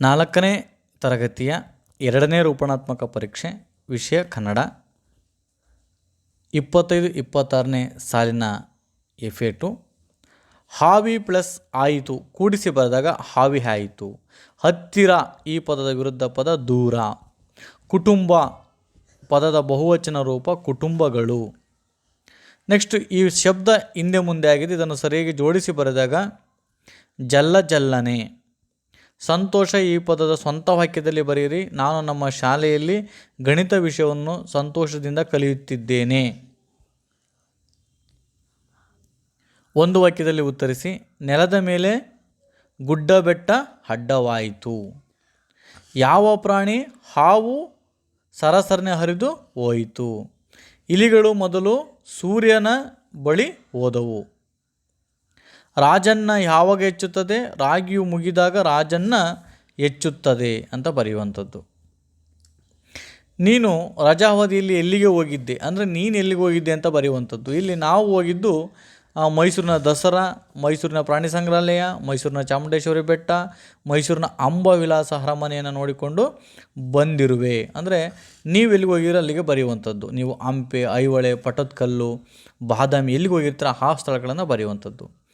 ನಾಲ್ಕನೇ ತರಗತಿಯ ಎರಡನೇ ರೂಪಣಾತ್ಮಕ ಪರೀಕ್ಷೆ, ವಿಷಯ ಕನ್ನಡ. ಇಪ್ಪತ್ತೈದು, ಇಪ್ಪತ್ತಾರನೇ ಸಾಲಿನ ಎಫೇಟು ಹಾವಿ ಪ್ಲಸ್ ಆಯಿತು ಕೂಡಿಸಿ ಬರೆದಾಗ ಹಾವಿ ಆಯಿತು. ಹತ್ತಿರ ಈ ಪದದ ವಿರುದ್ಧ ಪದ ದೂರ. ಕುಟುಂಬ ಪದದ ಬಹುವಚನ ರೂಪ ಕುಟುಂಬಗಳು. ನೆಕ್ಸ್ಟ್ ಈ ಶಬ್ದ ಹಿಂದೆ ಮುಂದೆ ಆಗಿದೆ. ಇದನ್ನು ಸರಿಯಾಗಿ ಜೋಡಿಸಿ ಬರೆದಾಗ ಜಲ್ಲ ಜಲ್ಲನೆ. ಸಂತೋಷ ಈ ಪದದ ಸ್ವಂತ ವಾಕ್ಯದಲ್ಲಿ ಬರೆಯಿರಿ. ನಾನು ನಮ್ಮ ಶಾಲೆಯಲ್ಲಿ ಗಣಿತ ವಿಷಯವನ್ನು ಸಂತೋಷದಿಂದ ಕಲಿಯುತ್ತಿದ್ದೇನೆ. ಒಂದು ವಾಕ್ಯದಲ್ಲಿ ಉತ್ತರಿಸಿ, ನೆಲದ ಮೇಲೆ ಗುಡ್ಡ ಬೆಟ್ಟ ಅಡ್ಡವಾಯಿತು. ಯಾವ ಪ್ರಾಣಿ ಹಾವು ಸರಸರನೆ ಹರಿದು ಹೋಯಿತು. ಇಲಿಗಳು ಮೊದಲು ಸೂರ್ಯನ ಬಳಿ ಹೋದವು. ರಾಜನ್ನ ಯಾವಾಗ ಹೆಚ್ಚುತ್ತದೆ? ರಾಗಿಯು ಮುಗಿದಾಗ ರಾಜನ್ನ ಹೆಚ್ಚುತ್ತದೆ ಅಂತ ಬರೆಯುವಂಥದ್ದು. ನೀನು ರಜಾವಧಿಯಲ್ಲಿ ಎಲ್ಲಿಗೆ ಹೋಗಿದ್ದೆ? ಅಂದರೆ ನೀನು ಎಲ್ಲಿಗೆ ಹೋಗಿದ್ದೆ ಅಂತ ಬರೆಯುವಂಥದ್ದು. ಇಲ್ಲಿ ನಾವು ಹೋಗಿದ್ದು ಮೈಸೂರಿನ ದಸರಾ, ಮೈಸೂರಿನ ಪ್ರಾಣಿ ಸಂಗ್ರಹಾಲಯ, ಮೈಸೂರಿನ ಚಾಮುಂಡೇಶ್ವರಿ ಬೆಟ್ಟ, ಮೈಸೂರಿನ ಅಂಬವಿಲಾಸ ಅರಮನೆಯನ್ನು ನೋಡಿಕೊಂಡು ಬಂದಿರುವೆ. ಅಂದರೆ ನೀವು ಎಲ್ಲಿಗೆ ಹೋಗಿರೋ ಅಲ್ಲಿಗೆ ಬರೆಯುವಂಥದ್ದು. ನೀವು ಹಂಪೆ, ಐಹೊಳೆ ಪಟ್ಟದಕಲ್ಲು ಬಾದಾಮಿ ಎಲ್ಲಿಗೆ ಹೋಗಿರ್ತೀರ? ಆ ಸ್ಥಳಗಳನ್ನು ಬರೆಯುವಂಥದ್ದು.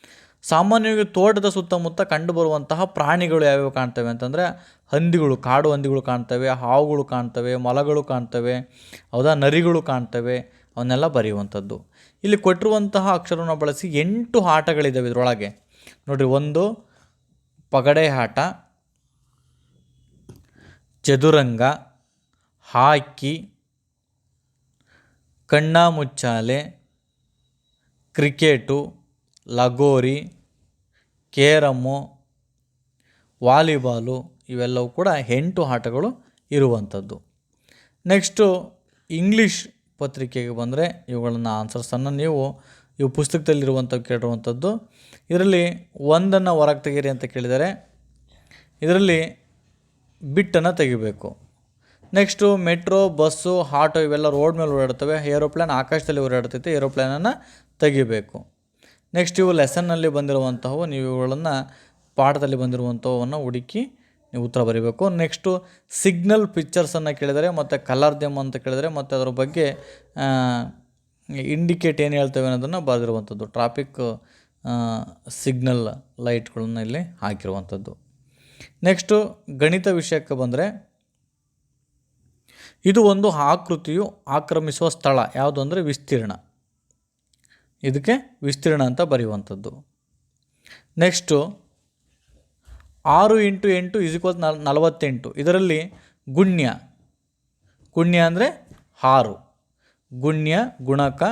ಸಾಮಾನ್ಯವಾಗಿ ತೋಟದ ಸುತ್ತಮುತ್ತ ಕಂಡುಬರುವಂತಹ ಪ್ರಾಣಿಗಳು ಯಾವ್ಯಾವ ಕಾಣ್ತವೆ ಅಂತಂದರೆ ಹಂದಿಗಳು, ಕಾಡು ಹಂದಿಗಳು ಕಾಣ್ತವೆ, ಹಾವುಗಳು ಕಾಣ್ತವೆ, ಮೊಲಗಳು ಕಾಣ್ತವೆ, ಹೌದಾ? ನರಿಗಳು ಕಾಣ್ತವೆ, ಅವನ್ನೆಲ್ಲ ಬರೆಯುವಂಥದ್ದು. ಇಲ್ಲಿ ಕೊಟ್ಟಿರುವಂತಹ ಅಕ್ಷರವನ್ನು ಬಳಸಿ ಎಂಟು ಆಟಗಳಿದ್ದಾವೆ ಇದರೊಳಗೆ. ನೋಡಿರಿ, ಒಂದು, ಪಗಡೆ ಆಟ ಚದುರಂಗ, ಹಾಕಿ, ಕಣ್ಣಾಮುಚ್ಚಾಲೆ, ಕ್ರಿಕೆಟು ಲಗೋರಿ, ಕೇರಮ್ಮು, ವಾಲಿಬಾಲು ಇವೆಲ್ಲವೂ ಕೂಡ ಎಂಟು ಆಟಗಳು ಇರುವಂಥದ್ದು. ನೆಕ್ಸ್ಟು ಇಂಗ್ಲೀಷ್ ಪತ್ರಿಕೆಗೆ ಬಂದರೆ ಇವುಗಳನ್ನು ಆನ್ಸರ್ಸನ್ನು ನೀವು ಇವು ಪುಸ್ತಕದಲ್ಲಿರುವಂಥ ಕೇಳಿರುವಂಥದ್ದು. ಇದರಲ್ಲಿ ಒಂದನ್ನು ಹೊರಗೆ ತೆಗೀರಿ ಅಂತ ಕೇಳಿದರೆ ಇದರಲ್ಲಿ ಬಿಟ್ಟನ್ನು ತೆಗಿಬೇಕು. ನೆಕ್ಸ್ಟು ಮೆಟ್ರೋ, ಬಸ್ಸು, ಆಟೋ ಇವೆಲ್ಲ ರೋಡ್ ಮೇಲೆ ಓಡಾಡ್ತವೆ, ಏರೋಪ್ಲೇನ್ ಆಕಾಶದಲ್ಲಿ ಓಡಾಡ್ತೈತೆ, ಏರೋಪ್ಲೇನನ್ನು ತೆಗಿಬೇಕು. ನೆಕ್ಸ್ಟ್ ಇವು ಲೆಸನ್ನಲ್ಲಿ ಬಂದಿರುವಂತಹವು ನೀವು ಇವುಗಳನ್ನು ಪಾಠದಲ್ಲಿ ಬಂದಿರುವಂಥವನ್ನು ಹುಡುಕಿ ನೀವು ಉತ್ತರ ಬರೀಬೇಕು. ನೆಕ್ಸ್ಟು ಸಿಗ್ನಲ್ ಪಿಕ್ಚರ್ಸನ್ನು ಕೇಳಿದರೆ ಮತ್ತು ಕಲರ್ ದೆಮ್ ಅಂತ ಕೇಳಿದರೆ ಮತ್ತು ಅದರ ಬಗ್ಗೆ ಇಂಡಿಕೇಟ್ ಏನು ಹೇಳ್ತೇವೆ ಅನ್ನೋದನ್ನು ಬರೆದಿರುವಂಥದ್ದು ಟ್ರಾಫಿಕ್ ಸಿಗ್ನಲ್ ಲೈಟ್ಗಳನ್ನು ಇಲ್ಲಿ ಹಾಕಿರುವಂಥದ್ದು ನೆಕ್ಸ್ಟು ಗಣಿತ ವಿಷಯಕ್ಕೆ ಬಂದರೆ ಇದು ಒಂದು ಆಕೃತಿಯು ಆಕ್ರಮಿಸುವ ಸ್ಥಳ. ಯಾವುದು ಅಂದರೆ ವಿಸ್ತೀರ್ಣ. ಇದಕ್ಕೆ ವಿಸ್ತೀರ್ಣ ಅಂತ ಬರೆಯುವಂಥದ್ದು. ನೆಕ್ಸ್ಟು ಆರು ಇಂಟು ಎಂಟು ಇಸ್ ಈಕ್ವಲ್ ನಲ್, ನಲವತ್ತೆಂಟು. ಇದರಲ್ಲಿ ಗುಣ್ಯ. ಗುಣ್ಯ ಅಂದರೆ ಆರು. ಗುಣ್ಯ, ಗುಣಕ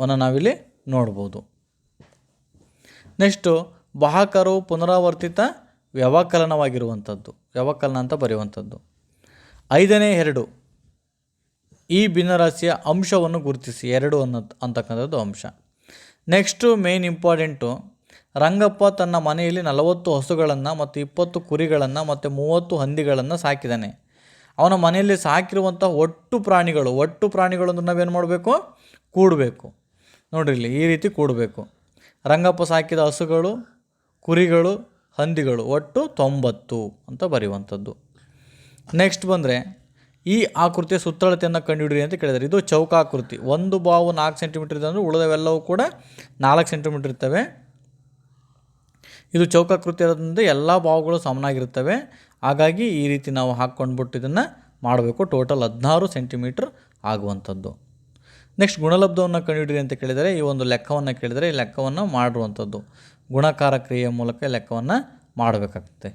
ವನ್ನು ನಾವಿಲ್ಲಿ ನೋಡ್ಬೋದು. ನೆಕ್ಸ್ಟು ಬಾಹಕರು ಪುನರಾವರ್ತಿತ ವ್ಯವಕಲನವಾಗಿರುವಂಥದ್ದು. ವ್ಯವಕಲನ ಅಂತ ಬರೆಯುವಂಥದ್ದು. ಐದನೇ ಎರಡು. ಈ ಭಿನ್ನರಾಶಿಯ ಅಂಶವನ್ನು ಗುರುತಿಸಿ. ಎರಡು ಅನ್ನೋ ಅಂತಕ್ಕಂಥದ್ದು ಅಂಶ. ನೆಕ್ಸ್ಟು ಮೇನ್ ಇಂಪಾರ್ಟೆಂಟು ರಂಗಪ್ಪ ತನ್ನ ಮನೆಯಲ್ಲಿ ನಲವತ್ತು ಹಸುಗಳನ್ನು ಮತ್ತು ಇಪ್ಪತ್ತು ಕುರಿಗಳನ್ನು ಮತ್ತು ಮೂವತ್ತು ಹಂದಿಗಳನ್ನು ಸಾಕಿದ್ದಾನೆ ಅವನ ಮನೆಯಲ್ಲಿ ಸಾಕಿರುವಂಥ ಒಟ್ಟು ಪ್ರಾಣಿಗಳು ಒಟ್ಟು ಪ್ರಾಣಿಗಳು ಅಂದ್ರೆ ನಾವೇನು ಮಾಡಬೇಕು? ಕೂಡಬೇಕು. ನೋಡ್ರಿ ಈ ರೀತಿ ಕೂಡಬೇಕು. ರಂಗಪ್ಪ ಸಾಕಿದ ಹಸುಗಳು, ಕುರಿಗಳು, ಹಂದಿಗಳು ಒಟ್ಟು ತೊಂಬತ್ತು ಅಂತ ಬರೆಯುವಂಥದ್ದು. ನೆಕ್ಸ್ಟ್ ಬಂದರೆ ಈ ಆಕೃತಿಯ ಸುತ್ತಳತೆಯನ್ನು ಕಂಡುಹಿಡಿಯಿರಿ ಅಂತ ಕೇಳಿದ್ದಾರೆ ಇದು ಚೌಕಾಕೃತಿ. ಒಂದು ಬಾವು ನಾಲ್ಕು ಸೆಂಟಿಮೀಟರ್ ಇದೆ ಅಂದರೆ ಉಳಿದವೆಲ್ಲವೂ ಕೂಡ ನಾಲ್ಕು ಸೆಂಟಿಮೀಟರ್ ಇರ್ತವೆ. ಇದು ಚೌಕಾಕೃತಿ ಇರೋದ್ರಿಂದ ಎಲ್ಲ ಬಾವುಗಳು ಸಮನಾಗಿರ್ತವೆ ಹಾಗಾಗಿ ಈ ರೀತಿ ನಾವು ಹಾಕ್ಕೊಂಡ್ಬಿಟ್ಟು ಇದನ್ನು ಮಾಡಬೇಕು. ಟೋಟಲ್ ಹದಿನಾರು ಸೆಂಟಿಮೀಟ್ರ್ ಆಗುವಂಥದ್ದು. ನೆಕ್ಸ್ಟ್ ಗುಣಲಬ್ಧವನ್ನು ಕಂಡುಹಿಡಿರಿ ಅಂತ ಕೇಳಿದರೆ ಈ ಒಂದು ಲೆಕ್ಕವನ್ನು ಕೇಳಿದರೆ ಈ ಲೆಕ್ಕವನ್ನು ಮಾಡಿರುವಂಥದ್ದು ಗುಣಕಾರ ಕ್ರಿಯೆಯ ಮೂಲಕ ಲೆಕ್ಕವನ್ನು ಮಾಡಬೇಕಾಗುತ್ತೆ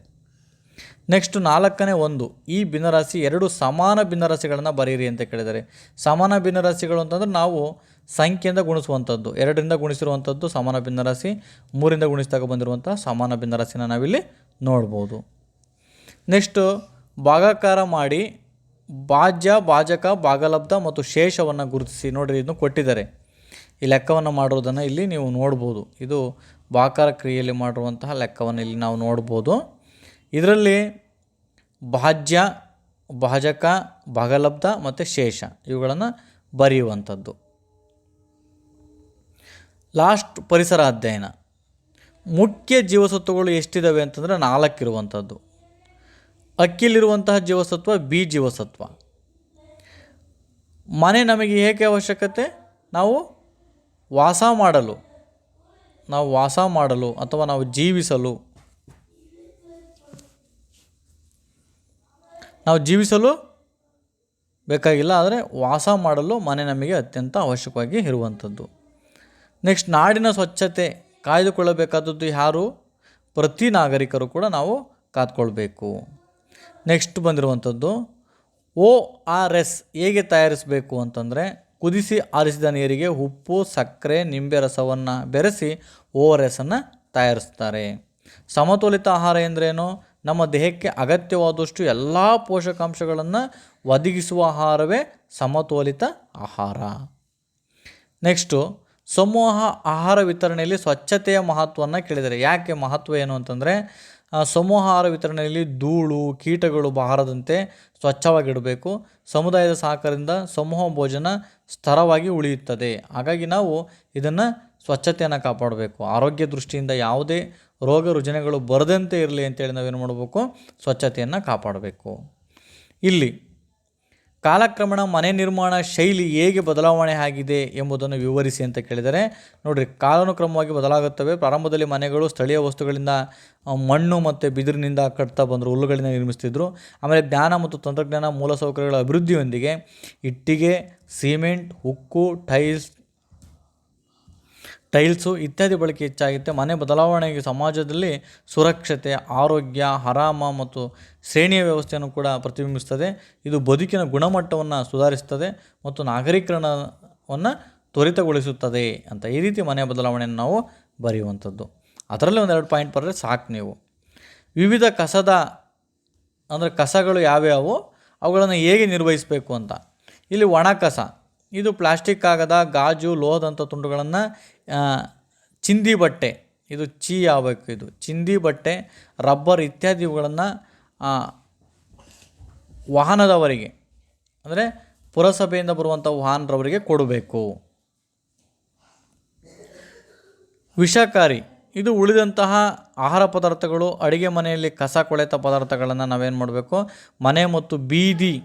ನೆಕ್ಸ್ಟ್ ನಾಲ್ಕನೇ ಒಂದು, ಈ ಭಿನ್ನರಾಶಿ ಎರಡು ಸಮಾನ ಭಿನ್ನರಾಶಿಗಳನ್ನು ಬರೀರಿ ಅಂತ ಕೇಳಿದ್ದಾರೆ. ಸಮಾನ ಭಿನ್ನರಾಶಿಗಳು ಅಂತಂದರೆ ನಾವು ಸಂಖ್ಯೆಯಿಂದ ಗುಣಿಸುವಂಥದ್ದು. ಎರಡರಿಂದ ಗುಣಿಸಿರುವಂಥದ್ದು ಸಮಾನ ಭಿನ್ನರಾಶಿ, ಮೂರಿಂದ ಗುಣಿಸಿದಾಗ ಬಂದಿರುವಂಥ ಸಮಾನ ಭಿನ್ನರಾಶಿನ ನಾವಿಲ್ಲಿ ನೋಡ್ಬೋದು. ನೆಕ್ಸ್ಟು ಭಾಗಾಕಾರ ಮಾಡಿ ಭಾಜ್ಯ, ಭಾಜಕ, ಭಾಗಲಬ್ಧ ಮತ್ತು ಶೇಷವನ್ನು ಗುರುತಿಸಿ ನೋಡಿರಿ ಇದನ್ನು ಕೊಟ್ಟಿದ್ದಾರೆ. ಈ ಲೆಕ್ಕವನ್ನು ಮಾಡುವುದನ್ನು ಇಲ್ಲಿ ನೀವು ನೋಡ್ಬೋದು. ಇದು ಭಾಕಾರ ಕ್ರಿಯೆಯಲ್ಲಿ ಮಾಡಿರುವಂತಹ ಲೆಕ್ಕವನ್ನು ಇಲ್ಲಿ ನಾವು ನೋಡ್ಬೋದು. ಇದರಲ್ಲಿ ಭಾಜ್ಯ, ಭಾಜಕ, ಭಾಗಲಬ್ಧ ಮತ್ತು ಶೇಷ ಇವುಗಳನ್ನು ಬರೆಯುವಂಥದ್ದು. ಲಾಸ್ಟ್ ಪರಿಸರ ಅಧ್ಯಯನ. ಮುಖ್ಯ ಜೀವಸತ್ವಗಳು ಎಷ್ಟಿದ್ದಾವೆ ಅಂತಂದರೆ ನಾಲ್ಕು ಇರುವಂಥದ್ದು ಅಕ್ಕಿಲಿರುವಂತಹ ಜೀವಸತ್ವ, ಬಿ ಜೀವಸತ್ವ. ಮನೆ ನಮಗೆ ಏಕೆ ಅವಶ್ಯಕತೆ? ನಾವು ವಾಸ ಮಾಡಲು. ನಾವು ವಾಸ ಮಾಡಲು ಅಥವಾ ನಾವು ಜೀವಿಸಲು ನಾವು ಜೀವಿಸಲು ಬೇಕಾಗಿಲ್ಲ, ಆದರೆ ವಾಸ ಮಾಡಲು ಮನೆ ನಮಗೆ ಅತ್ಯಂತ ಅವಶ್ಯಕವಾಗಿ ಇರುವಂಥದ್ದು. ನೆಕ್ಸ್ಟ್, ನಾಡಿನ ಸ್ವಚ್ಛತೆ, ಕಾಯ್ದುಕೊಳ್ಳಬೇಕಾದದ್ದು ಯಾರು? ಪ್ರತಿ ನಾಗರಿಕರು ಕೂಡ ನಾವು ಕಾದ್ಕೊಳ್ಬೇಕು. ನೆಕ್ಸ್ಟ್ ಬಂದಿರುವಂಥದ್ದು ಓ ಆರ್ ಎಸ್ ಹೇಗೆ ತಯಾರಿಸಬೇಕು ಅಂತಂದರೆ, ಕುದಿಸಿ ಆರಿಸಿದ ನೀರಿಗೆ ಉಪ್ಪು, ಸಕ್ಕರೆ, ನಿಂಬೆ ರಸವನ್ನು ಬೆರೆಸಿ ಓ ಆರ್ ಎಸ್ಸನ್ನು ತಯಾರಿಸ್ತಾರೆ. ಸಮತೋಲಿತ ಆಹಾರ ಎಂದರೇನು? ನಮ್ಮ ದೇಹಕ್ಕೆ ಅಗತ್ಯವಾದಷ್ಟು ಎಲ್ಲ ಪೋಷಕಾಂಶಗಳನ್ನು ಒದಗಿಸುವ ಆಹಾರವೇ ಸಮತೋಲಿತ ಆಹಾರ. ನೆಕ್ಸ್ಟು ಸಮೂಹ ಆಹಾರ ವಿತರಣೆಯಲ್ಲಿ ಸ್ವಚ್ಛತೆಯ ಮಹತ್ವವನ್ನು ಕೇಳಿದರೆ. ಯಾಕೆ ಮಹತ್ವ ಏನು ಅಂತಂದರೆ ಸಮೂಹ ಆಹಾರ ವಿತರಣೆಯಲ್ಲಿ ಧೂಳು, ಕೀಟಗಳು ಬಾರದಂತೆ ಸ್ವಚ್ಛವಾಗಿಡಬೇಕು. ಸಮುದಾಯದ ಸಹಕಾರದಿಂದ ಸಮೂಹ ಭೋಜನ ಸ್ಥರವಾಗಿ ಉಳಿಯುತ್ತದೆ. ಹಾಗಾಗಿ ನಾವು ಇದನ್ನು ಸ್ವಚ್ಛತೆಯನ್ನು ಕಾಪಾಡಬೇಕು. ಆರೋಗ್ಯ ದೃಷ್ಟಿಯಿಂದ ಯಾವುದೇ ರೋಗ ರುಜಿನಗಳು ಬರದಂತೆ ಇರಲಿ ಅಂತೇಳಿ ನಾವೇನು ಮಾಡಬೇಕು? ಸ್ವಚ್ಛತೆಯನ್ನು ಕಾಪಾಡಬೇಕು. ಇಲ್ಲಿ ಕಾಲಕ್ರಮಣ ಮನೆ ನಿರ್ಮಾಣ ಶೈಲಿ ಹೇಗೆ ಬದಲಾವಣೆ ಆಗಿದೆ ಎಂಬುದನ್ನು ವಿವರಿಸಿ ಅಂತ ಕೇಳಿದರೆ, ನೋಡಿರಿ ಕಾಲಾನುಕ್ರಮವಾಗಿ ಬದಲಾಗುತ್ತವೆ. ಪ್ರಾರಂಭದಲ್ಲಿ ಮನೆಗಳು ಸ್ಥಳೀಯ ವಸ್ತುಗಳಿಂದ ಮಣ್ಣು ಮತ್ತು ಬಿದಿರಿನಿಂದ ಕಟ್ತಾ ಬಂದರು ಹುಲ್ಲುಗಳಿಂದ ನಿರ್ಮಿಸ್ತಿದ್ರು. ಆಮೇಲೆ ಜ್ಞಾನ ಮತ್ತು ತಂತ್ರಜ್ಞಾನ ಮೂಲಸೌಕರ್ಯಗಳ ಅಭಿವೃದ್ಧಿಯೊಂದಿಗೆ ಇಟ್ಟಿಗೆ, ಸಿಮೆಂಟ್, ಉಕ್ಕು, ಟೈಲ್ಸ್ ಟೈಲ್ಸು ಇತ್ಯಾದಿ ಬಳಕೆ ಹೆಚ್ಚಾಗುತ್ತೆ. ಮನೆ ಬದಲಾವಣೆಗೆ ಸಮಾಜದಲ್ಲಿ ಸುರಕ್ಷತೆ, ಆರೋಗ್ಯ, ಆರಾಮ ಮತ್ತು ಶ್ರೇಣಿಯ ವ್ಯವಸ್ಥೆಯನ್ನು ಕೂಡ ಪ್ರತಿಬಿಂಬಿಸ್ತದೆ ಇದು ಬದುಕಿನ ಗುಣಮಟ್ಟವನ್ನು ಸುಧಾರಿಸ್ತದೆ ಮತ್ತು ನಾಗರೀಕರಣವನ್ನು ತ್ವರಿತಗೊಳಿಸುತ್ತದೆ ಅಂತ ಈ ರೀತಿ ಮನೆ ಬದಲಾವಣೆಯನ್ನು ನಾವು ಬರೆಯುವಂಥದ್ದು. ಅದರಲ್ಲಿ ಒಂದೆರಡು ಪಾಯಿಂಟ್ ಬರೆದ್ರೆ ಸಾಕು ನೀವು. ವಿವಿಧ ಕಸದ, ಅಂದರೆ ಕಸಗಳು ಯಾವ್ಯಾವು? ಅವುಗಳನ್ನು ಹೇಗೆ ನಿರ್ವಹಿಸಬೇಕು ಅಂತ. ಇಲ್ಲಿ ಒಣ ಕಸ. ಇದು ಪ್ಲಾಸ್ಟಿಕ್ ಕಾಗದ, ಗಾಜು ಲೋಹದಂಥ ತುಂಡುಗಳನ್ನು ಚಿಂದಿ ಬಟ್ಟೆ. ಇದು ಚೀ ಆಗಬೇಕು ಇದು. ಚಿಂದಿ ಬಟ್ಟೆ, ರಬ್ಬರ್ ಇತ್ಯಾದಿಗಳನ್ನು ವಾಹನದವರಿಗೆ, ಅಂದರೆ ಪುರಸಭೆಯಿಂದ ಬರುವಂಥ ವಾಹನರವರಿಗೆ ಕೊಡಬೇಕು. ವಿಷಕಾರಿ. ಇದು ಉಳಿದಂತಹ ಆಹಾರ ಪದಾರ್ಥಗಳು, ಅಡುಗೆ ಮನೆಯಲ್ಲಿ ಕಸ ಕೊಳೆತ ಪದಾರ್ಥಗಳನ್ನು ನಾವೇನು ಮಾಡಬೇಕು? ಮನೆ ಮತ್ತು ಬೀದಿ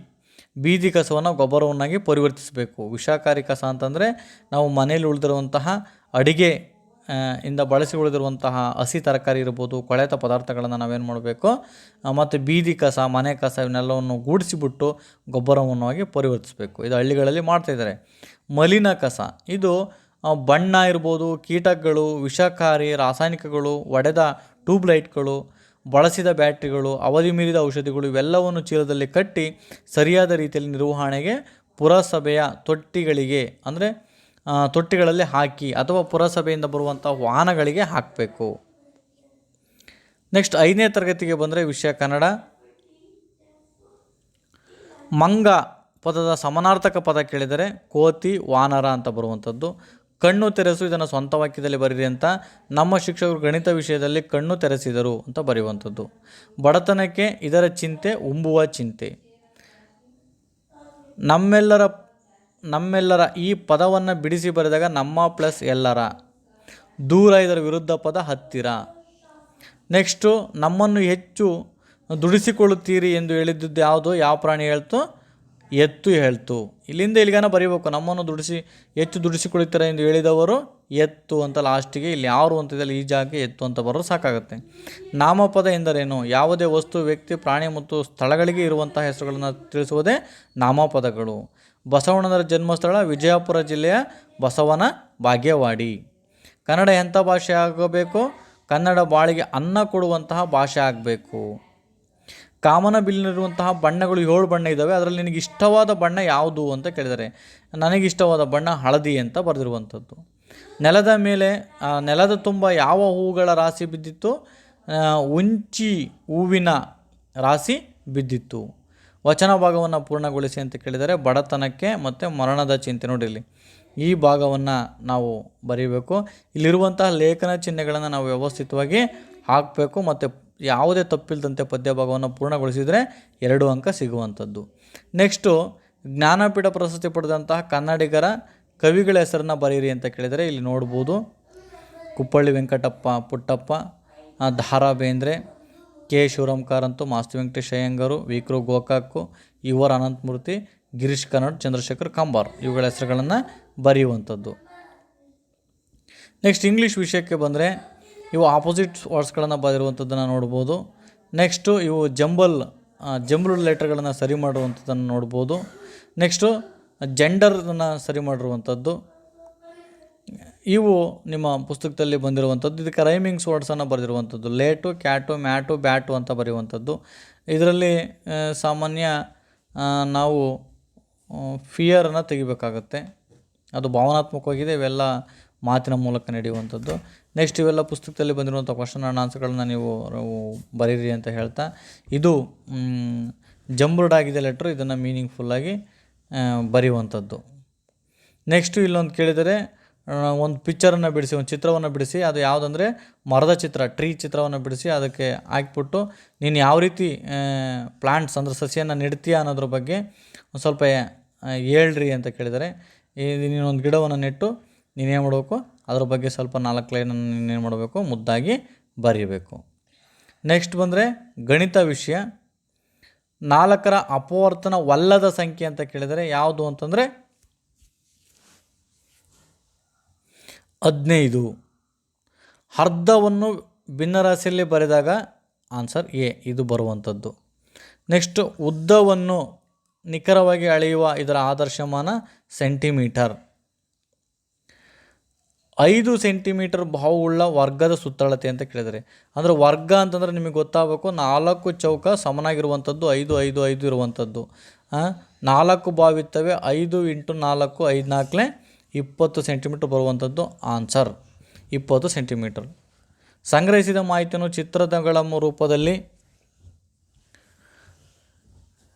ಬೀದಿ ಕಸವನ್ನು ಗೊಬ್ಬರವನ್ನಾಗಿ ಪರಿವರ್ತಿಸಬೇಕು. ವಿಷಕಾರಿ ಕಸ ಅಂತಂದರೆ ನಾವು ಮನೆಯಲ್ಲಿ ಉಳಿದಿರುವಂತಹ ಅಡಿಗೆ ಇಂದ ಬಳಸಿ ಉಳಿದಿರುವಂತಹ ಹಸಿ ತರಕಾರಿ ಇರ್ಬೋದು, ಕೊಳೆತ ಪದಾರ್ಥಗಳನ್ನು ನಾವೇನು ಮಾಡಬೇಕು ಮತ್ತು ಬೀದಿ ಕಸ, ಮನೆ ಕಸ ಇವನ್ನೆಲ್ಲವನ್ನು ಗೂಡಿಸಿಬಿಟ್ಟು ಗೊಬ್ಬರವನ್ನಾಗಿ ಪರಿವರ್ತಿಸಬೇಕು. ಇದು ಹಳ್ಳಿಗಳಲ್ಲಿ ಮಾಡ್ತಾಯಿದ್ದಾರೆ ಮಲಿನ ಕಸ, ಇದು ಬಣ್ಣ ಇರ್ಬೋದು, ಕೀಟಗಳು, ವಿಷಕಾರಿ, ರಾಸಾಯನಿಕಗಳು, ಒಡೆದ ಟ್ಯೂಬ್ಲೈಟ್ಗಳು ಬಳಸಿದ ಬ್ಯಾಟ್ರಿಗಳು, ಅವಧಿ ಮೀರಿದ ಔಷಧಿಗಳು ಇವೆಲ್ಲವನ್ನು ಚೀಲದಲ್ಲಿ ಕಟ್ಟಿ ಸರಿಯಾದ ರೀತಿಯಲ್ಲಿ ನಿರ್ವಹಣೆಗೆ ಪುರಸಭೆಯ ತೊಟ್ಟಿಗಳಿಗೆ, ಅಂದರೆ ತೊಟ್ಟಿಗಳಲ್ಲಿ ಹಾಕಿ ಅಥವಾ ಪುರಸಭೆಯಿಂದ ಬರುವಂಥ ವಾಹನಗಳಿಗೆ ಹಾಕಬೇಕು. ನೆಕ್ಸ್ಟ್ ಐದನೇ ತರಗತಿಗೆ ಬಂದರೆ ವಿಷಯ ಕನ್ನಡ. ಮಂಗ ಪದದ ಸಮಾನಾರ್ಥಕ ಪದ ಕೇಳಿದರೆ ಕೋತಿ ವಾನರ ಅಂತ ಬರುವಂಥದ್ದು ಕಣ್ಣು ತೆರೆಸು, ಇದನ್ನು ಸ್ವಂತ ವಾಕ್ಯದಲ್ಲಿ ಬರೀರಿ ಅಂತ ನಮ್ಮ ಶಿಕ್ಷಕರು ಗಣಿತ ವಿಷಯದಲ್ಲಿ ಕಣ್ಣು ತೆರೆಸಿದರು ಅಂತ ಬರೆಯುವಂಥದ್ದು. ಬಡತನಕ್ಕೆ ಇದರ ಚಿಂತೆ, ಉಂಬುವ ಚಿಂತೆ. ನಮ್ಮೆಲ್ಲರ ನಮ್ಮೆಲ್ಲರ ಈ ಪದವನ್ನು ಬಿಡಿಸಿ ಬರೆದಾಗ ನಮ್ಮ ಪ್ಲಸ್ ಎಲ್ಲರ. ದೂರ ಇದರ ವಿರುದ್ಧ ಪದ ಹತ್ತಿರ. ನೆಕ್ಸ್ಟು ನಮ್ಮನ್ನು ಹೆಚ್ಚು ದುಡಿಸಿಕೊಳ್ಳುತ್ತೀರಿ ಎಂದು ಹೇಳಿದ್ದು ಯಾವುದು, ಯಾವ ಪ್ರಾಣಿ ಹೇಳ್ತು? ಎತ್ತು ಹೇಳ್ತು. ಇಲ್ಲಿಂದ ಇಲ್ಲಿಗಾನ ಬರೀಬೇಕು. ನಮ್ಮನ್ನು ದುಡಿಸಿ ಹೆಚ್ಚು ದುಡಿಸಿಕೊಳ್ಳುತ್ತಾರೆ ಎಂದು ಹೇಳಿದವರು, ಎತ್ತು ಅಂತ ಲಾಸ್ಟಿಗೆ, ಇಲ್ಲಿ ಯಾರು ಅಂತಿದ್ದಲ್ಲಿ ಈ ಜಾಗಕ್ಕೆ ಎತ್ತು ಅಂತ ಬರೋದು ಸಾಕಾಗುತ್ತೆ. ನಾಮಪದ ಎಂದರೇನು? ಯಾವುದೇ ವಸ್ತು, ವ್ಯಕ್ತಿ, ಪ್ರಾಣಿ ಮತ್ತು ಸ್ಥಳಗಳಿಗೆ ಇರುವಂತಹ ಹೆಸರುಗಳನ್ನು ತಿಳಿಸುವುದೇ ನಾಮಪದಗಳು. ಬಸವಣ್ಣನವರ ಜನ್ಮಸ್ಥಳ ವಿಜಯಪುರ ಜಿಲ್ಲೆಯ ಬಸವನ ಭಾಗ್ಯವಾಡಿ. ಕನ್ನಡ ಎಂಥ ಭಾಷೆ ಆಗಬೇಕು? ಕನ್ನಡ ಬಾಳಿಗೆ ಅನ್ನ ಕೊಡುವಂತಹ ಭಾಷೆ ಆಗಬೇಕು. ಕಾಮನ ಬಿಲ್ಲಿನಲ್ಲಿರುವಂತಹ ಬಣ್ಣಗಳು ಏಳು ಬಣ್ಣ ಇದ್ದಾವೆ ಅದರಲ್ಲಿ ನಿನಗೆ ಇಷ್ಟವಾದ ಬಣ್ಣ ಯಾವುದು ಅಂತ ಕೇಳಿದರೆ ನನಗೆ ಇಷ್ಟವಾದ ಬಣ್ಣ ಹಳದಿ ಅಂತ ಬರೆದಿರುವಂಥದ್ದು. ನೆಲದ ಮೇಲೆ ನೆಲದ ತುಂಬ ಯಾವ ಹೂಗಳ ರಾಶಿ ಬಿದ್ದಿತ್ತು? ಉಂಚಿ ಹೂವಿನ ರಾಶಿ ಬಿದ್ದಿತ್ತು. ವಚನ ಭಾಗವನ್ನು ಪೂರ್ಣಗೊಳಿಸಿ ಅಂತ ಕೇಳಿದರೆ, ಬಡತನಕ್ಕೆ ಮತ್ತು ಮರಣದ ಚಿಂತೆ ನೋಡಿರಲಿ. ಈ ಭಾಗವನ್ನು ನಾವು ಬರೀಬೇಕು. ಇಲ್ಲಿರುವಂತಹ ಲೇಖನ ಚಿಹ್ನೆಗಳನ್ನು ನಾವು ವ್ಯವಸ್ಥಿತವಾಗಿ ಹಾಕಬೇಕು. ಮತ್ತು ಯಾವುದೇ ತಪ್ಪಿಲ್ಲದಂತೆ ಪದ್ಯ ಭಾಗವನ್ನು ಪೂರ್ಣಗೊಳಿಸಿದರೆ ಎರಡು ಅಂಕ ಸಿಗುವಂಥದ್ದು. ನೆಕ್ಸ್ಟು ಜ್ಞಾನಪೀಠ ಪ್ರಶಸ್ತಿ ಪಡೆದಂತಹ ಕನ್ನಡಿಗರ ಕವಿಗಳ ಹೆಸರನ್ನು ಬರೀರಿ ಅಂತ ಕೇಳಿದರೆ ಇಲ್ಲಿ ನೋಡ್ಬೋದು. ಕುಪ್ಪಳ್ಳಿ ವೆಂಕಟಪ್ಪ ಪುಟ್ಟಪ್ಪ ಧಾರಾ ದಾರಾ ಬೇಂದ್ರೆ ಕೆ. ಶಿವರಾಮ್ ಕಾರಂತು ಮಾಸ್ತಿ ವೆಂಕಟೇಶ್ ಅಯ್ಯಂಗರು ವಿಕ್ರು ಗೋಕಾಕು ಇವರ್ ಅನಂತಮೂರ್ತಿ, ಗಿರೀಶ್ ಕನ್ನಡ್, ಚಂದ್ರಶೇಖರ್ ಕಂಬಾರ್ ಇವುಗಳ ಹೆಸರುಗಳನ್ನು ಬರೆಯುವಂಥದ್ದು. ನೆಕ್ಸ್ಟ್ ಇಂಗ್ಲೀಷ್ ವಿಷಯಕ್ಕೆ ಬಂದರೆ ಇವು ಆಪೋಸಿಟ್ ವರ್ಡ್ಸ್ಗಳನ್ನು ಬರೆದಿರುವಂಥದ್ದನ್ನು ನೋಡ್ಬೋದು. ನೆಕ್ಸ್ಟು ಇವು ಜಂಬಲ್ ಜಂಬಲ್ ಲೆಟರ್ಗಳನ್ನು ಸರಿ ಮಾಡಿರುವಂಥದ್ದನ್ನು ನೋಡ್ಬೋದು. ನೆಕ್ಸ್ಟು ಜೆಂಡರನ್ನು ಸರಿ ಮಾಡಿರುವಂಥದ್ದು. ಇವು ನಿಮ್ಮ ಪುಸ್ತಕದಲ್ಲಿ ಬಂದಿರುವಂಥದ್ದು. ಇದಕ್ಕೆ ರೈಮಿಂಗ್ಸ್ ವರ್ಡ್ಸನ್ನು ಬರೆದಿರುವಂಥದ್ದು. ಲೇಟು ಕ್ಯಾಟು ಮ್ಯಾಟು ಬ್ಯಾಟು ಅಂತ ಬರೆಯುವಂಥದ್ದು. ಇದರಲ್ಲಿ ಸಾಮಾನ್ಯ ನಾವು ಫಿಯರನ್ನು ತೆಗಿಬೇಕಾಗತ್ತೆ. ಅದು ಭಾವನಾತ್ಮಕವಾಗಿದೆ, ಇವೆಲ್ಲ ಮಾತಿನ ಮೂಲಕ ನಡೆಯುವಂಥದ್ದು. ನೆಕ್ಸ್ಟ್ ಇವೆಲ್ಲ ಪುಸ್ತಕದಲ್ಲಿ ಬಂದಿರುವಂಥ ಕ್ವಶನ್ ಆ್ಯಂಡ್ ಆನ್ಸರ್ಗಳನ್ನ ನೀವು ಬರೀರಿ ಅಂತ ಹೇಳ್ತಾ, ಇದು ಜಂಬರ್ಡ್ ಆಗಿದೆ ಲೆಟ್ರ್ ಇದನ್ನು ಮೀನಿಂಗ್ಫುಲ್ಲಾಗಿ ಬರೆಯುವಂಥದ್ದು. ನೆಕ್ಸ್ಟು ಇಲ್ಲೊಂದು ಕೇಳಿದರೆ ಒಂದು ಪಿಕ್ಚರನ್ನು ಬಿಡಿಸಿ, ಒಂದು ಚಿತ್ರವನ್ನು ಬಿಡಿಸಿ, ಅದು ಯಾವುದಂದರೆ ಮರದ ಚಿತ್ರ ಟ್ರೀ ಚಿತ್ರವನ್ನು ಬಿಡಿಸಿ ಅದಕ್ಕೆ ಹಾಕ್ಬಿಟ್ಟು, ನೀನು ಯಾವ ರೀತಿ ಪ್ಲಾಂಟ್ಸ್ ಅಂದರೆ ಸಸಿಯನ್ನು ನೆಡ್ತೀಯ ಅನ್ನೋದ್ರ ಬಗ್ಗೆ ಒಂದು ಸ್ವಲ್ಪ ಹೇಳ್ರಿ ಅಂತ ಕೇಳಿದರೆ, ಈ ಒಂದು ಗಿಡವನ್ನು ನೆಟ್ಟು ನೀನೇನು ಮಾಡಬೇಕು? ಅದ್ರ ಬಗ್ಗೆ ಸ್ವಲ್ಪ ನಾಲ್ಕು ಲೈನನ್ನು ನೀನೇನು ಮಾಡಬೇಕು? ಮುದ್ದಾಗಿ ಬರೀಬೇಕು. ನೆಕ್ಸ್ಟ್ ಬಂದರೆ ಗಣಿತ ವಿಷಯ. ನಾಲ್ಕರ ಅಪವರ್ತನವಲ್ಲದ ಸಂಖ್ಯೆ ಅಂತ ಕೇಳಿದರೆ ಯಾವುದು ಅಂತಂದರೆ ಹದಿನೈದು. ಅರ್ಧವನ್ನು ಭಿನ್ನರಾಶಿಯಲ್ಲಿ ಬರೆದಾಗ ಆನ್ಸರ್ ಎ, ಇದು ಬರುವಂಥದ್ದು. ನೆಕ್ಸ್ಟ್ ಉದ್ದವನ್ನು ನಿಖರವಾಗಿ ಅಳೆಯುವ ಇದರ ಆದರ್ಶಮಾನ ಸೆಂಟಿಮೀಟರ್. ಐದು ಸೆಂಟಿಮೀಟರ್ ಬಾಹುಳ್ಳ ವರ್ಗದ ಸುತ್ತಳತೆ ಅಂತ ಕೇಳಿದರೆ ಅಂದರೆ ವರ್ಗ ಅಂತಂದರೆ ನಿಮಗೆ ಗೊತ್ತಾಗಬೇಕು, ನಾಲ್ಕು ಚೌಕ ಸಮನಾಗಿರುವಂಥದ್ದು ಐದು ಐದು ಐದು ಇರುವಂಥದ್ದು. ನಾಲ್ಕು ಬಾವಿತ್ತವೆ, ಐದು ಇಂಟು ನಾಲ್ಕು ಐದು ನಾಲ್ಕನೇ ಇಪ್ಪತ್ತು ಸೆಂಟಿಮೀಟರ್ ಬರುವಂಥದ್ದು ಆನ್ಸರ್. ಇಪ್ಪತ್ತು ಸೆಂಟಿಮೀಟರ್. ಸಂಗ್ರಹಿಸಿದ ಮಾಹಿತಿಯನ್ನು ಚಿತ್ರಗಳ ರೂಪದಲ್ಲಿ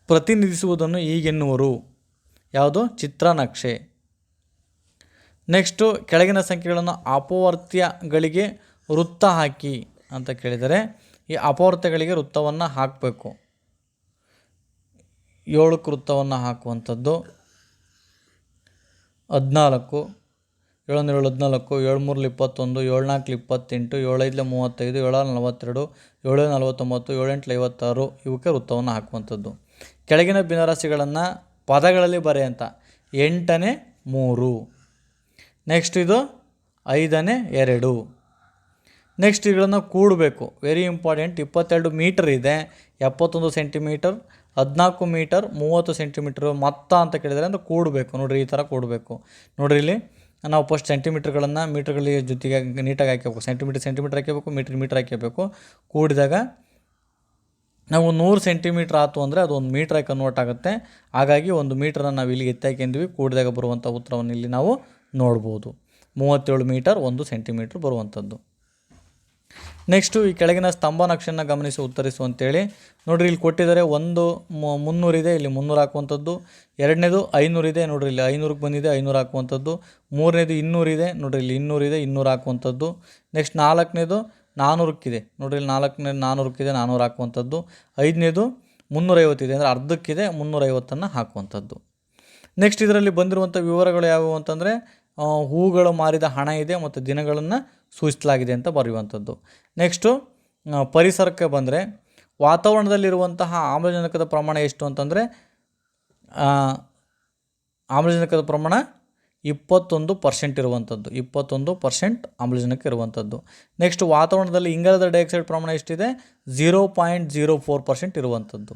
ಪ್ರತಿನಿಧಿಸುವುದನ್ನು ಈಗೆನ್ನುವರು. ಯಾವುದು? ಚಿತ್ರನಕ್ಷೆ. ನೆಕ್ಸ್ಟು ಕೆಳಗಿನ ಸಂಖ್ಯೆಗಳನ್ನು ಅಪವರ್ತ್ಯಗಳಿಗೆ ವೃತ್ತ ಹಾಕಿ ಅಂತ ಕೇಳಿದರೆ, ಈ ಅಪವರ್ತ್ಯಗಳಿಗೆ ವೃತ್ತವನ್ನು ಹಾಕಬೇಕು. ಏಳಕ್ಕೆ ವೃತ್ತವನ್ನು ಹಾಕುವಂಥದ್ದು. ಹದಿನಾಲ್ಕು ಏಳೊಂದು ಏಳು ಹದಿನಾಲ್ಕು ಏಳು ಮೂರಲ್ಲಿ ಇಪ್ಪತ್ತೊಂದು, ಏಳ್ನಾಲ್ಕು, ಇಪ್ಪತ್ತೆಂಟು, ಏಳೈದಲೆ, ಮೂವತ್ತೈದು ಏಳು ನಲವತ್ತೆರಡು, ಏಳು, ನಲವತ್ತೊಂಬತ್ತು ಏಳೆಂಟು ಐವತ್ತಾರು, ಇವಕ್ಕೆ ವೃತ್ತವನ್ನು ಹಾಕುವಂಥದ್ದು. ಕೆಳಗಿನ ಭಿನ್ನರಾಶಿಗಳನ್ನು ಪದಗಳಲ್ಲಿ ಬರೆಯಂತ ಎಂಟನೇ ಮೂರು. ನೆಕ್ಸ್ಟ್ ಇದು ಐದನೇ ಎರಡು. ನೆಕ್ಸ್ಟ್ ಇವುಗಳನ್ನು ಕೂಡಬೇಕು. ವೆರಿ ಇಂಪಾರ್ಟೆಂಟ್ ಇಪ್ಪತ್ತೆರಡು ಮೀಟರ್ ಇದೆ. ಎಪ್ಪತ್ತೊಂದು ಸೆಂಟಿಮೀಟರ್ ಹದಿನಾಲ್ಕು ಮೀಟರ್ ಮೂವತ್ತು ಸೆಂಟಿಮೀಟ್ರ್ ಮೊತ್ತ ಅಂತ ಕೇಳಿದರೆ ಅಂದರೆ ಕೂಡಬೇಕು. ನೋಡಿರಿ ಈ ಥರ ಕೂಡಬೇಕು. ನೋಡಿರಿ ಇಲ್ಲಿ ನಾವು ಫಸ್ಟ್ ಸೆಂಟಿಮೀಟ್ರ್ಗಳನ್ನು ಮೀಟ್ರ್ಗಳಿಗೆ ಜೊತೆಗೆ ನೀಟಾಗಿ ಹಾಕಬೇಕು ಸೆಂಟಿಮೀಟರ್ ಸೆಂಟಿಮೀಟ್ರ್ ಹಾಕಬೇಕು ಮೀಟ್ರ್ ಮೀಟ್ರ್ ಹಾಕಬೇಕು ಕೂಡಿದಾಗ ನಾವು ನೂರು ಸೆಂಟಿಮೀಟ್ರ್ ಆಯಿತು ಅಂದರೆ ಅದು ಒಂದು ಮೀಟ್ರಾಗಿ ಕನ್ವರ್ಟ್ ಆಗುತ್ತೆ. ಹಾಗಾಗಿ ಒಂದು ಮೀಟ್ರನ್ನು ನಾವು ಇಲ್ಲಿ ಎತ್ತಾಕೆಂದ್ವಿ ಕೂಡಿದಾಗ ಬರುವಂಥ ಉತ್ತರವನ್ನು ಇಲ್ಲಿ ನಾವು ನೋಡ್ಬೋದು. ಮೂವತ್ತೇಳು ಮೀಟರ್ ಒಂದು ಸೆಂಟಿಮೀಟ್ರ್ ಬರುವಂಥದ್ದು. ನೆಕ್ಸ್ಟು ಈ ಕೆಳಗಿನ ಸ್ತಂಭ ನಕ್ಷೆಯನ್ನು ಗಮನಿಸಿ ಉತ್ತರಿಸು ಅಂತೇಳಿ ನೋಡ್ರಿ, ಇಲ್ಲಿ ಕೊಟ್ಟಿದ್ದಾರೆ ಒಂದು ಮುನ್ನೂರಿದೆ ಇಲ್ಲಿ ಮುನ್ನೂರು ಹಾಕುವಂಥದ್ದು. ಎರಡನೇದು ಐನೂರಿದೆ ನೋಡಿರಿ, ಇಲ್ಲಿ ಐನೂರಕ್ಕೆ ಬಂದಿದೆ, ಐನೂರು ಹಾಕುವಂಥದ್ದು. ಮೂರನೇದು ಇನ್ನೂರಿದೆ ನೋಡಿರಿ, ಇಲ್ಲಿ ಇನ್ನೂರಿದೆ ಇನ್ನೂರು ಹಾಕುವಂಥದ್ದು. ನೆಕ್ಸ್ಟ್ ನಾಲ್ಕನೇದು ನಾನ್ನೂರಕ್ಕಿದೆ ನೋಡಿರಿ, ಇಲ್ಲಿ ನಾಲ್ಕನೇ ನಾನ್ನೂರಕ್ಕಿದೆ ನಾನ್ನೂರು ಹಾಕುವಂಥದ್ದು. ಐದನೇದು ಮುನ್ನೂರೈವತ್ತಿದೆ ಅಂದರೆ ಅರ್ಧಕ್ಕಿದೆ, ಮುನ್ನೂರೈವತ್ತನ್ನು ಹಾಕುವಂಥದ್ದು. ನೆಕ್ಸ್ಟ್ ಇದರಲ್ಲಿ ಬಂದಿರುವಂಥ ವಿವರಗಳು ಯಾವುವು ಅಂತಂದರೆ ಹೂಗಳು ಮಾರಿದ ಹಣ ಇದೆ ಮತ್ತು ದಿನಗಳನ್ನು ಸೂಚಿಸಲಾಗಿದೆ ಅಂತ ಬರೆಯುವಂಥದ್ದು. ನೆಕ್ಸ್ಟು ಪರಿಸರಕ್ಕೆ ಬಂದರೆ, ವಾತಾವರಣದಲ್ಲಿರುವಂತಹ ಆಮ್ಲಜನಕದ ಪ್ರಮಾಣ ಎಷ್ಟು ಅಂತಂದರೆ ಆಮ್ಲಜನಕದ ಪ್ರಮಾಣ ಇಪ್ಪತ್ತೊಂದು ಪರ್ಸೆಂಟ್ ಇರುವಂಥದ್ದು. ಇಪ್ಪತ್ತೊಂದು ಪರ್ಸೆಂಟ್ ಆಮ್ಲಜನಕ ಇರುವಂಥದ್ದು. ನೆಕ್ಸ್ಟ್ ವಾತಾವರಣದಲ್ಲಿ ಇಂಗಾಲದ ಡೈಆಕ್ಸೈಡ್ ಪ್ರಮಾಣ ಎಷ್ಟಿದೆ? Zero point zero four percent ಇರುವಂಥದ್ದು.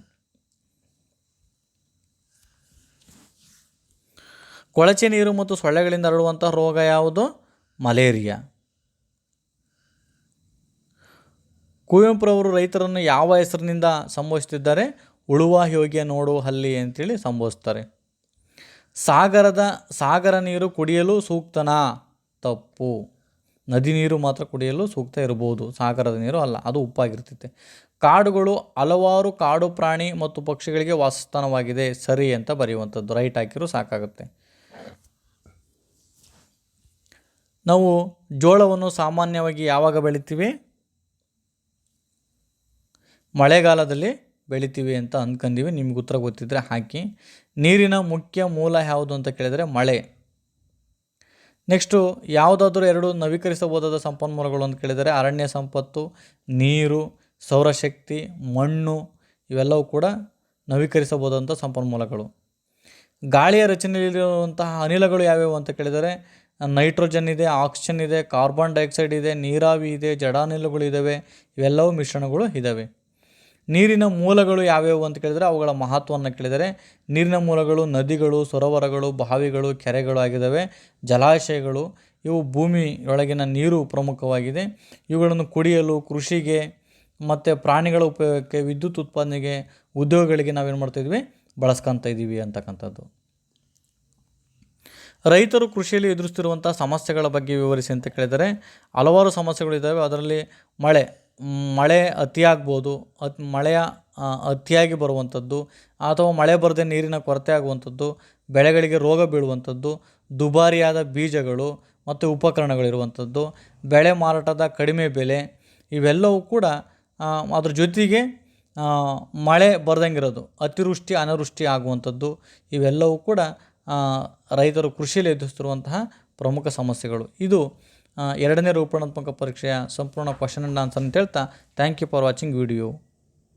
ಕೊಳಚೆ ನೀರು ಮತ್ತು ಸೊಳ್ಳೆಗಳಿಂದ ಹರಡುವಂಥ ರೋಗ ಯಾವುದು? ಮಲೇರಿಯಾ. ಕುವೆಂಪುರವರು ರೈತರನ್ನು ಯಾವ ಹೆಸರಿನಿಂದ ಸಂಬೋಧಿಸುತ್ತಿದ್ದಾರೆ? ಉಳುವ ಯೋಗ್ಯ ನೋಡು ಹಲ್ಲಿ ಅಂತೇಳಿ ಸಂಬೋಧಿಸ್ತಾರೆ. ಸಾಗರದ, ಸಾಗರ ನೀರು ಕುಡಿಯಲು ಸೂಕ್ತನಾ? ತಪ್ಪು. ನದಿ ನೀರು ಮಾತ್ರ ಕುಡಿಯಲು ಸೂಕ್ತ ಇರಬಹುದು. ಸಾಗರದ ನೀರು ಅಲ್ಲ, ಅದು ಉಪ್ಪಾಗಿರ್ತೈತೆ. ಕಾಡುಗಳು ಹಲವಾರು ಕಾಡು ಪ್ರಾಣಿ ಮತ್ತು ಪಕ್ಷಿಗಳಿಗೆ ವಾಸಸ್ಥಾನವಾಗಿದೆ. ಸರಿ ಅಂತ ಬರೆಯುವಂಥದ್ದು. ರೈಟ್ ಹಾಕಿರೂ ಸಾಕಾಗುತ್ತೆ. ನಾವು ಜೋಳವನ್ನು ಸಾಮಾನ್ಯವಾಗಿ ಯಾವಾಗ ಬೆಳಿತೀವಿ? ಮಳೆಗಾಲದಲ್ಲಿ ಬೆಳಿತೀವಿ ಅಂತ ಅಂದ್ಕೊಂಡೀವಿ ನಿಮ್ಗೆ ಉತ್ತರ ಗೊತ್ತಿದ್ದರೆ ಹಾಕಿ. ನೀರಿನ ಮುಖ್ಯ ಮೂಲ ಯಾವುದು ಅಂತ ಕೇಳಿದರೆ ಮಳೆ. ನೆಕ್ಸ್ಟು ಯಾವುದಾದ್ರೂ ಎರಡು ನವೀಕರಿಸಬಹುದಾದ ಸಂಪನ್ಮೂಲಗಳು ಅಂತ ಕೇಳಿದರೆ ಅರಣ್ಯ ಸಂಪತ್ತು, ನೀರು, ಸೌರಶಕ್ತಿ, ಮಣ್ಣು ಇವೆಲ್ಲವೂ ಕೂಡ ನವೀಕರಿಸಬಹುದಂಥ ಸಂಪನ್ಮೂಲಗಳು. ಗಾಳಿಯ ರಚನೆಯಲ್ಲಿರುವಂತಹ ಅನಿಲಗಳು ಯಾವ್ಯಾವು ಅಂತ ಕೇಳಿದರೆ ನೈಟ್ರೋಜನ್ ಇದೆ, ಆಕ್ಸಿಜನ್ ಇದೆ, ಕಾರ್ಬನ್ ಡೈಆಕ್ಸೈಡ್ ಇದೆ, ನೀರಾವಿ ಇದೆ ಜಡಾನಿಲುಗಳಿದ್ದಾವೆ ಇವೆಲ್ಲವೂ ಮಿಶ್ರಣಗಳು ಇದ್ದಾವೆ ನೀರಿನ ಮೂಲಗಳು ಯಾವ್ಯಾವು ಅಂತ ಕೇಳಿದರೆ ಅವುಗಳ ಮಹತ್ವವನ್ನು ಕೇಳಿದರೆ ನೀರಿನ ಮೂಲಗಳು ನದಿಗಳು, ಸರೋವರಗಳು, ಬಾವಿಗಳು, ಕೆರೆಗಳು ಆಗಿದ್ದಾವೆ ಜಲಾಶಯಗಳು, ಇವು ಭೂಮಿಯೊಳಗಿನ ನೀರು ಪ್ರಮುಖವಾಗಿದೆ. ಇವುಗಳನ್ನು ಕುಡಿಯಲು, ಕೃಷಿಗೆ ಮತ್ತು ಪ್ರಾಣಿಗಳ ಉಪಯೋಗಕ್ಕೆ, ವಿದ್ಯುತ್ ಉತ್ಪಾದನೆಗೆ, ಉದ್ಯೋಗಗಳಿಗೆ ನಾವೇನು ಮಾಡ್ತಾಯಿದ್ವಿ ಬಳಸ್ಕೊತಾ ಇದ್ದೀವಿ ಅಂತಕ್ಕಂಥದ್ದು. ರೈತರು ಕೃಷಿಯಲ್ಲಿ ಎದುರಿಸ್ತಿರುವಂಥ ಸಮಸ್ಯೆಗಳ ಬಗ್ಗೆ ವಿವರಿಸಿ ಅಂತ ಕೇಳಿದರೆ ಹಲವಾರು ಸಮಸ್ಯೆಗಳಿದ್ದಾವೆ ಅದರಲ್ಲಿ ಮಳೆ ಮಳೆ ಅತಿಯಾಗ್ಬೋದು, ಅತ್, ಮಳೆಯ ಅತಿಯಾಗಿ ಬರುವಂಥದ್ದು ಅಥವಾ ಮಳೆ ಬರದೆ ನೀರಿನ ಕೊರತೆ ಆಗುವಂಥದ್ದು, ಬೆಳೆಗಳಿಗೆ ರೋಗ ಬೀಳುವಂಥದ್ದು, ದುಬಾರಿಯಾದ ಬೀಜಗಳು ಮತ್ತು ಉಪಕರಣಗಳಿರುವಂಥದ್ದು ಬೆಳೆ ಮಾರಾಟದ ಕಡಿಮೆ ಬೆಲೆ ಇವೆಲ್ಲವೂ ಕೂಡ ಅದ್ರ ಜೊತೆಗೆ ಮಳೆ ಬರ್ದಂಗಿರೋದು, ಅತಿವೃಷ್ಟಿ, ಅನಾವೃಷ್ಟಿ ಆಗುವಂಥದ್ದು ಇವೆಲ್ಲವೂ ಕೂಡ ರೈತರು ಕೃಷಿಯಲ್ಲಿ ಎದುರಿಸ್ತಿರುವಂತಹ ಪ್ರಮುಖ ಸಮಸ್ಯೆಗಳು. ಇದು ಎರಡನೇ ರೂಪಣಾತ್ಮಕ ಪರೀಕ್ಷೆಯ ಸಂಪೂರ್ಣ ಕ್ವಶನ್ ಆ್ಯಂಡ್ ಆನ್ಸರ್ ಅಂತ ಹೇಳ್ತಾ thank you for watching video